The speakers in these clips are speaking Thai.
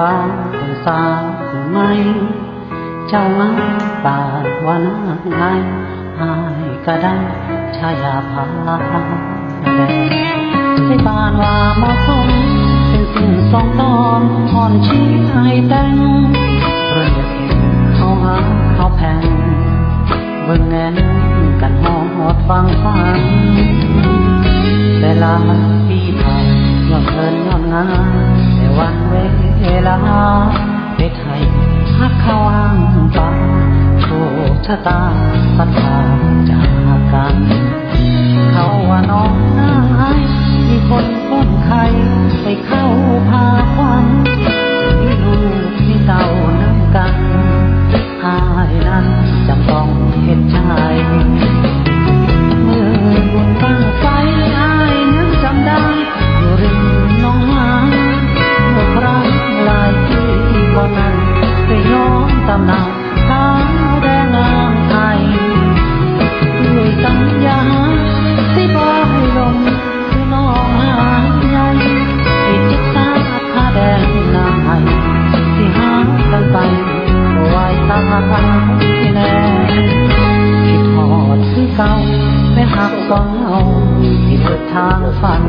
ตั้าวเป็นสาคือไม่เจ้ามาป่าว่านาไงอายก็ได้ชายาพาแดงให้บานว่ามาสมเป็นสิ่งสองตอนอ่อนชี้ให้แต่งเรื่องอยากเห็นเขาหาเขาแพงเบิ่งแงนกันหอดฟังฟังแต่ลาปีผ่านย้อนเพลินย้อนงานแต่วันเว ลาเปไทยฮักเขาวางปาโชคชะตาพัดพาจากกัน เขาว่าน้อง ฝัน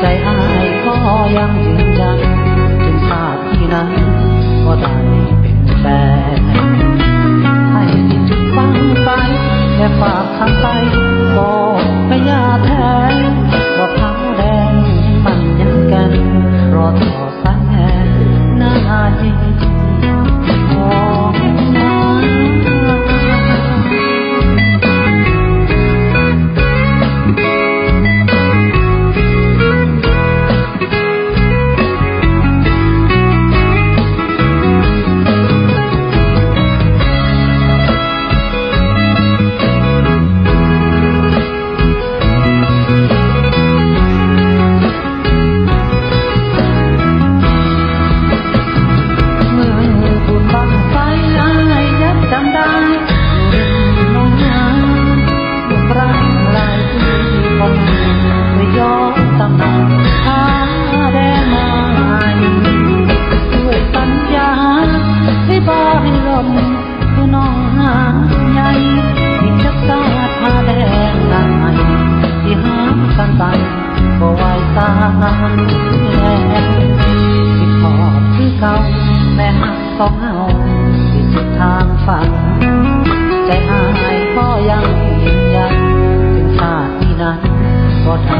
ใจอายก็ยังยืนยันถึงชาติที่นั้น ก็ได้เป็นแฟน ของเฮาที่สุดทางฝันใจหาพ่อยังเห็นยันถึงชาตินี้นั้นก็ท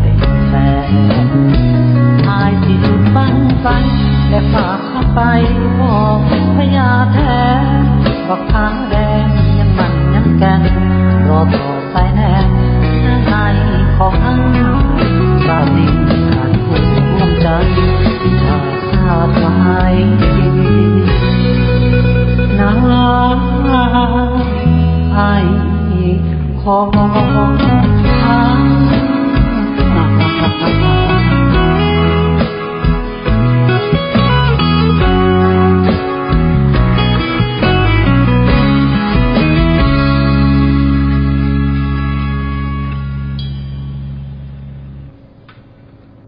ได้เป็นแฟนหายที่หลุดบังฝันและฝากเข้าไปบอกพยา Oh.